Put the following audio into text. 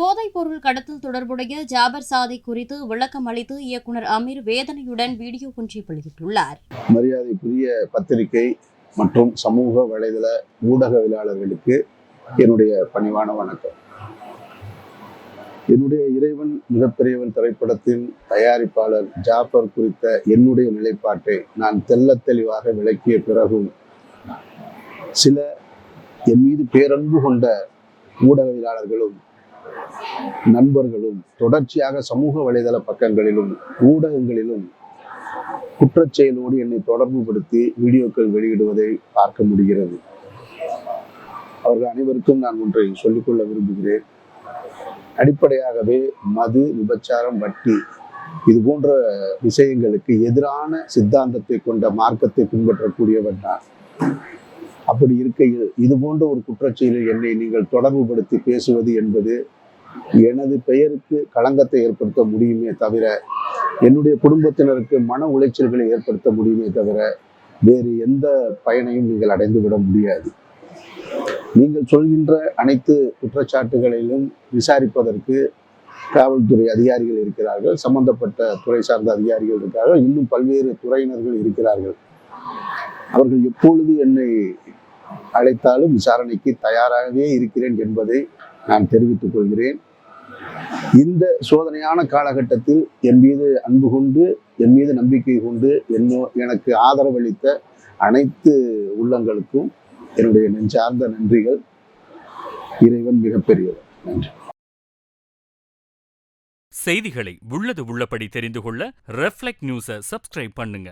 போதைப் பொருள் கடத்தல் தொடர்புடைய ஜாபர் சாதி குறித்து விளக்கம் அளித்து இயக்குனர் அமீர் வேதனையுடன் வீடியோ ஒன்றை வெளியிட்டுள்ளார். மரியாதைக்குரிய பத்திரிகை மற்றும் சமூக வலைதள ஊடகவியலாளர்களுக்கு என்னுடைய பணிவான வணக்கம். என்னுடைய இறைவன் மிகப்பெரியவன் திரைப்படத்தின் தயாரிப்பாளர் ஜாஃபர் குறித்த என்னுடைய நிலைப்பாட்டை நான் தெல்ல தெளிவாக விளக்கிய பிறகும் சில என் மீது பேரன்பு கொண்ட ஊடகவியலாளர்களும் நண்பர்களும் தொடர்ச்சியாக சமூக வலைதள பக்கங்களிலும் ஊடகங்களிலும் குற்றச்செயலோடு என்னை என்னை தொடர்புபடுத்தி வீடியோக்கள் வெளியிடுவதை பார்க்க முடிகிறது. அவர்கள் அனைவருக்கும் நான் ஒன்றை சொல்லிக்கொள்ள விரும்புகிறேன். அடிப்படையாகவே மது விபச்சாரம் வட்டி இது போன்ற விஷயங்களுக்கு எதிரான சித்தாந்தத்தை கொண்ட மார்க்கத்தை பின்பற்றக்கூடியவன் நான். அப்படி இருக்கையில் இது போன்ற ஒரு குற்றச்செயலில் என்னை நீங்கள் தொடர்புபடுத்தி பேசுவது என்பது எனது பெயருக்கு களங்கத்தை ஏற்படுத்த முடியுமே தவிர என்னுடைய குடும்பத்தினருக்கு மன உளைச்சல்களை ஏற்படுத்த முடியுமே தவிர வேறு எந்த பயனையும் நீங்கள் அடைந்து விட முடியாது. நீங்கள் சொல்கின்ற அனைத்து குற்றச்சாட்டுகளிலும் விசாரிப்பதற்கு காவல்துறை அதிகாரிகள் இருக்கிறார்கள் சம்பந்தப்பட்ட துறை சார்ந்த அதிகாரிகள் இருக்கிறார்கள் இன்னும் பல்வேறு துறையினர்கள் இருக்கிறார்கள். அவர்கள் எப்பொழுது என்னை அழைத்தாலும் விசாரணைக்கு தயாராகவே இருக்கிறேன் என்பதை நான் தெரிவித்துக் கொள்கிறேன். இந்த சோதனையான காலகட்டத்தில் என் மீது அன்பு கொண்டு என் மீது நம்பிக்கை கொண்டு என்னோ எனக்கு ஆதரவளித்த அனைத்து உள்ளங்களுக்கும் என்னுடைய நெஞ்சார்ந்த நன்றிகள். இறைவன் மிகப்பெரியவர். நன்றி. செய்திகளை உள்ளது உள்ளபடி தெரிந்து கொள்ள ரெஃப்ளெக்ட் நியூஸை சப்ஸ்கிரைப் பண்ணுங்க.